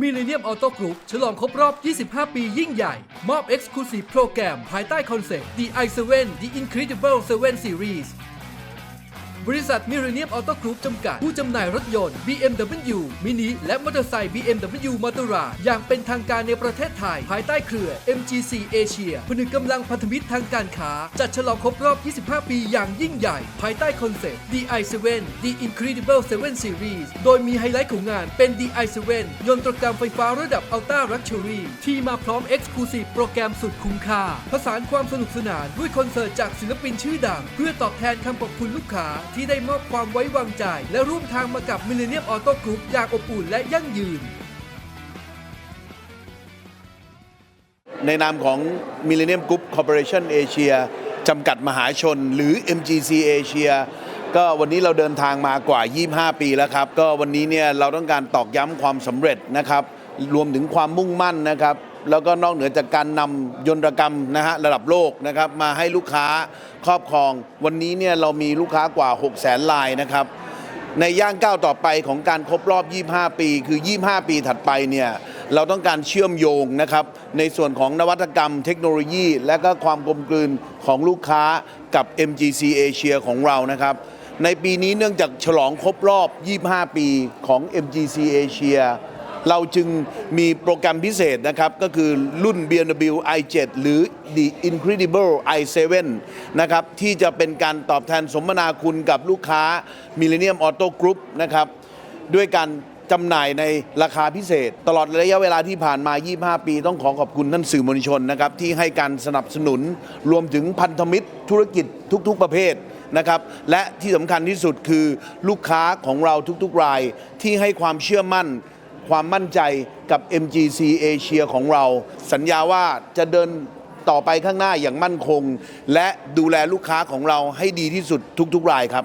มิเลเนียมออโต้กรุ๊ปฉลองครบรอบ 25 ปียิ่งใหญ่ มอบ Exclusive โปรแกรมภายใต้คอนเซ็ปต์ The i7 The Incredible 7 Series บริษัทมิเรเนียมออโต้กรุ๊ปจำกัด ผู้จำหน่ายรถยนต์ BMW มินิและมอเตอร์ไซค์ BMW m o t o r a อย่างเป็นทางการในประเทศไทย ภายใต้เครือ MGC Asia ผนึกกำลังพันธมิตรทางการค้า จัดฉลองครบรอบ 25 ปีอย่างยิ่งใหญ่ ภายใต้คอนเซ็ปต์ The i7 The Incredible 7 Series โดยมีไฮไลท์ของงานเป็น The i7 ยนตรกรรมไฟฟ้าระดับ Ultra Luxury ที่มาพร้อม Exclusive โปรแกรมสุดคุ้มค่าผสานความสนุกสนานด้วยคอนเสิร์ตจากศิลปินชื่อดัง เพื่อตอบแทนคำขอบคุณลูกค้าที่ได้มอบความไว้วางใจ และร่วมทางมากับ Millennium Auto Group อย่างอบอุ่นและยั่งยืน ในนามของ Millennium Group Corporation Asia จำกัดมหาชน หรือ MGC Asia ก็วันนี้เราเดินทางมากว่า 25 ปีแล้วครับ ก็วันนี้เนี่ยเราต้องการตอกย้ำความสำเร็จนะครับ รวมถึงความมุ่งมั่นนะครับ แล้วก็นอกเหนือจากการนำยนตรกรรมนะฮะระดับโลกนะครับมาให้ลูกค้าครอบครอง วันนี้เนี่ยเรามีลูกค้ากว่า 6 0 0 0 0 0ลายนะครับ ในย่างก้าวต่อไปของการครบรอบ 25 ปี คือ 25 ปีถัดไปเนี่ย เราต้องการเชื่อมโยงนะครับ ในส่วนของนวัตกรรมเทคโนโลยี และก็ความกลมกลืนของลูกค้ากับ MGC Asia ของเรานะครับ ในปีนี้เนื่องจากฉลองครบรอบ 25 ปีของ MGC Asia เราจึงมีโปรแกรมพิเศษนะครับ ก็คือรุ่น BMW i7 หรือ The Incredible i7 นะครับ ที่จะเป็นการตอบแทนสมนาคุณกับลูกค้า Millennium Auto Group นะครับ ด้วยการจำหน่ายในราคาพิเศษ ตลอดระยะเวลาที่ผ่านมา 25 ปี ต้องขอขอบคุณท่านสื่อมวลชนนะครับ ที่ให้การสนับสนุนรวมถึงพันธมิตรธุรกิจทุก ๆ ประเภทนะครับและที่สำคัญที่สุดคือลูกค้าของเราทุกๆรายที่ให้ความเชื่อมั่น ความมั่นใจกับ MGC Asia ของเรา สัญญาว่าจะเดินต่อไปข้างหน้าอย่างมั่นคง และดูแลลูกค้าของเราให้ดีที่สุดทุกๆรายครับ